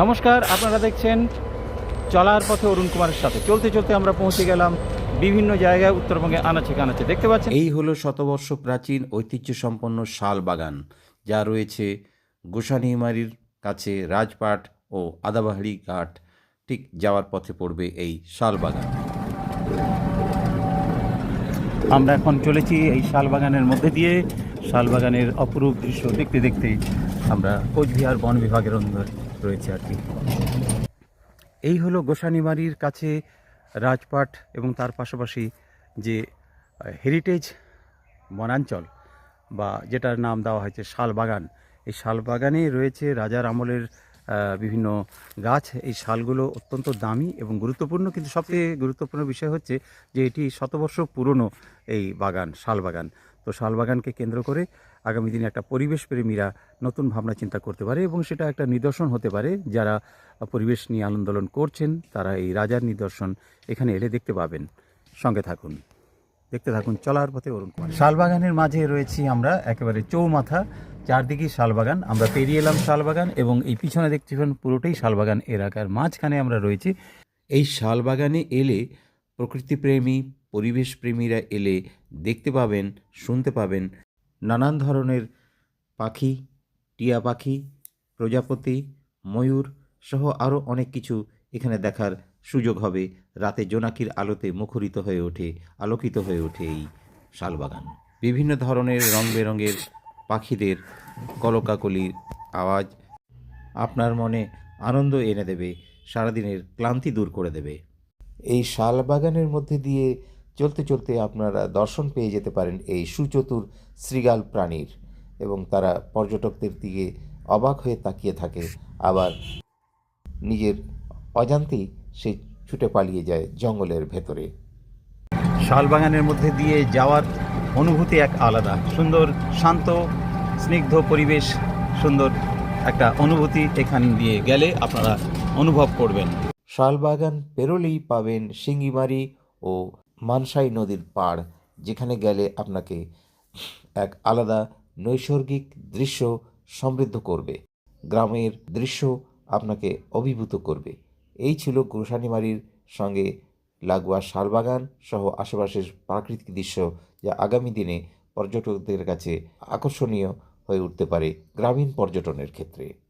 নমস্কার আপনারা দেখছেন চলার পথে অরুণ কুমারের সাথে। চলতে চলতে আমরা পৌঁছে গেলাম বিভিন্ন জায়গায় উত্তরবঙ্গে আনাচে কানাচে। দেখতে পাচ্ছেন? এই হলো শতবর্ষ প্রাচীন ঐতিহ্য সম্পন্ন শাল বাগান যা রয়েছে গোসানিমারির কাছে রাজপাট ও আদাবাহাড়ি ঘাট। ঠিক যাওয়ার পথে পড়বে এই শাল বাগান আমরা এখন চলেছি এই শালবাগানের মধ্যে দিয়ে। শালবাগানের অপরূপ দৃশ্য দেখতে দেখতে আমরা কোচবিহার বন বিভাগের অন্দর। রয়েছে আর কি। এই হলো গোসানিমারির কাছে রাজপাট এবং তার পাশাপাশি যে হেরিটেজ বনাঞ্চল বা যেটার নাম দেওয়া হয়েছে শালবাগান। এই শালবাগানে রয়েছে রাজার আমলের বিভিন্ন গাছ। এই শালগুলো অত্যন্ত দামি এবং গুরুত্বপূর্ণ। কিন্তু সবচেয়ে গুরুত্বপূর্ণ বিষয় হচ্ছে যে, এটি শতবর্ষ পুরনো এই বাগান, শালবাগান। তো শালবাগানকে কেন্দ্র করে আগামী দিনে একটা পরিবেশ প্রেমীরা নতুন ভাবনা চিন্তা করতে পারে এবং সেটা একটা নিদর্শন হতে পারে। যারা পরিবেশ নিয়ে আন্দোলন করছেন, তারা এই রাজার নিদর্শন এখানে এলে দেখতে পাবেন। সঙ্গে থাকুন। দেখতে থাকুন চলার পথে অরুণ কুমার। শালবাগানের মাঝে রয়েছি আমরা, একেবারে চৌমাথা। চারদিকে শালবাগান। আমরা পেরিয়ে এলাম শালবাগান এবং এই পিছনে দেখতে পাবেন পুরোটাই শালবাগান। এলাকার মাঝখানে আমরা রয়েছি। এই শালবাগানে এলে প্রকৃতিপ্রেমী, পরিবেশপ্রেমীরা এলে দেখতে পাবেন, শুনতে পাবেন। নানান ধরনের পাখি, টিয়া পাখি, প্রজাপতি, ময়ূর সহ আরও অনেক কিছু এখানে দেখার সুযোগ হবে। রাতে জোনাকির আলোতে মুখরিত হয়ে ওঠে, আলোকিত হয়ে ওঠে এই শালবাগান। বিভিন্ন ধরনের রং বেরঙের পাখিদের কলকাকলির আওয়াজ আপনার মনে আনন্দ এনে দেবে, সারাদিনের ক্লান্তি দূর করে দেবে। এই শালবাগানের মধ্যে দিয়ে চলতে চলতে আপনারা দর্শন পেয়ে যেতে পারেন এই সুচতুর শৃগাল প্রাণীর এবং তারা পর্যটকদের দিকে অবাক হয়ে তাকিয়ে থাকে। আবার নিজের অজান্তেই সে ছুটে পালিয়ে যায় জঙ্গলের ভেতরে। শালবাগানের মধ্যে দিয়ে যাওয়ার অনুভূতি এক আলাদা। সুন্দর শান্ত স্নিগ্ধ পরিবেশ সুন্দর একটা অনুভূতি এখান দিয়ে গেলে আপনারা অনুভব করবেন। শালবাগান পেরোলেই পাবেন সিঙ্গিমারি ও মানসাই নদীর পাড়, যেখানে গেলে আপনাকে এক আলাদা নৈসর্গিক দৃশ্য সমৃদ্ধ করবে। গ্রামের দৃশ্য আপনাকে অভিভূত করবে। এই ছিল গোসানিমারির সঙ্গে লাগোয়া শালবাগান সহ আশেপাশের প্রাকৃতিক দৃশ্য, যা আগামী দিনে পর্যটকদের কাছে আকর্ষণীয় হয়ে উঠতে পারে গ্রামীণ পর্যটনের ক্ষেত্রে।